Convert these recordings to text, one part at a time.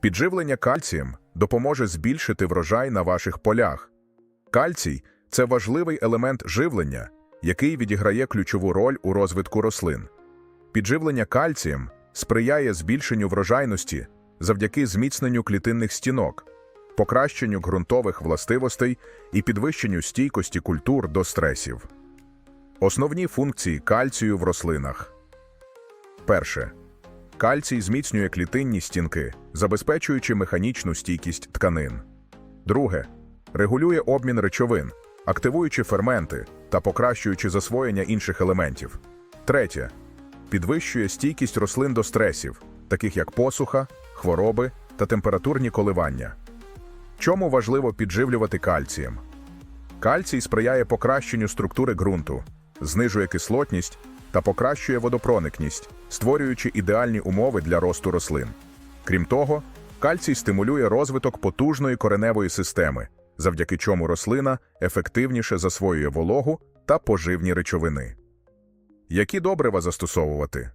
Підживлення кальцієм допоможе збільшити врожай на ваших полях. Кальцій це важливий елемент живлення, який відіграє ключову роль у розвитку рослин. Підживлення кальцієм сприяє збільшенню врожайності завдяки зміцненню клітинних стінок, покращенню ґрунтових властивостей і підвищенню стійкості культур до стресів. Основні функції кальцію в рослинах. Перше. Кальцій зміцнює клітинні стінки, забезпечуючи механічну стійкість тканин. Друге. Регулює обмін речовин, активуючи ферменти та покращуючи засвоєння інших елементів. Третє. Підвищує стійкість рослин до стресів, таких як посуха, хвороби та температурні коливання. Чому важливо підживлювати кальцієм? Кальцій сприяє покращенню структури ґрунту, знижує кислотність та покращує водопроникність, створюючи ідеальні умови для росту рослин. Крім того, кальцій стимулює розвиток потужної кореневої системи, завдяки чому рослина ефективніше засвоює вологу та поживні речовини. Які добрива застосовувати?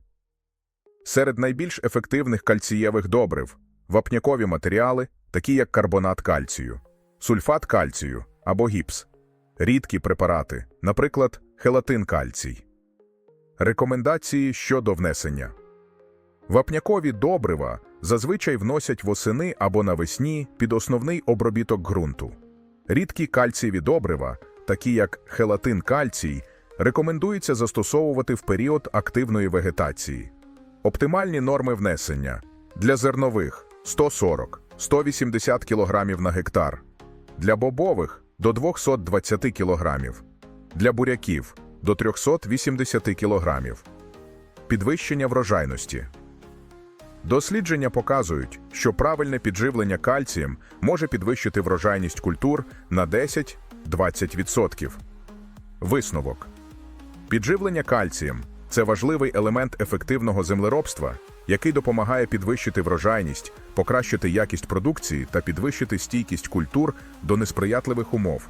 Серед найбільш ефективних кальцієвих добрив вапнякові матеріали, такі як карбонат кальцію, сульфат кальцію або гіпс, рідкі препарати, наприклад, хелатин кальцій. Рекомендації щодо внесення. Вапнякові добрива зазвичай вносять восени або навесні під основний обробіток ґрунту. Рідкі кальцієві добрива, такі як хелатин кальцій, рекомендується застосовувати в період активної вегетації. Оптимальні норми внесення для зернових 140-180 кг на гектар, для бобових до 220 кг, для буряків до 380 кг. Підвищення врожайності. Дослідження показують, що правильне підживлення кальцієм може підвищити врожайність культур на 10-20%. Висновок. Підживлення кальцієм це важливий елемент ефективного землеробства, який допомагає підвищити врожайність, покращити якість продукції та підвищити стійкість культур до несприятливих умов,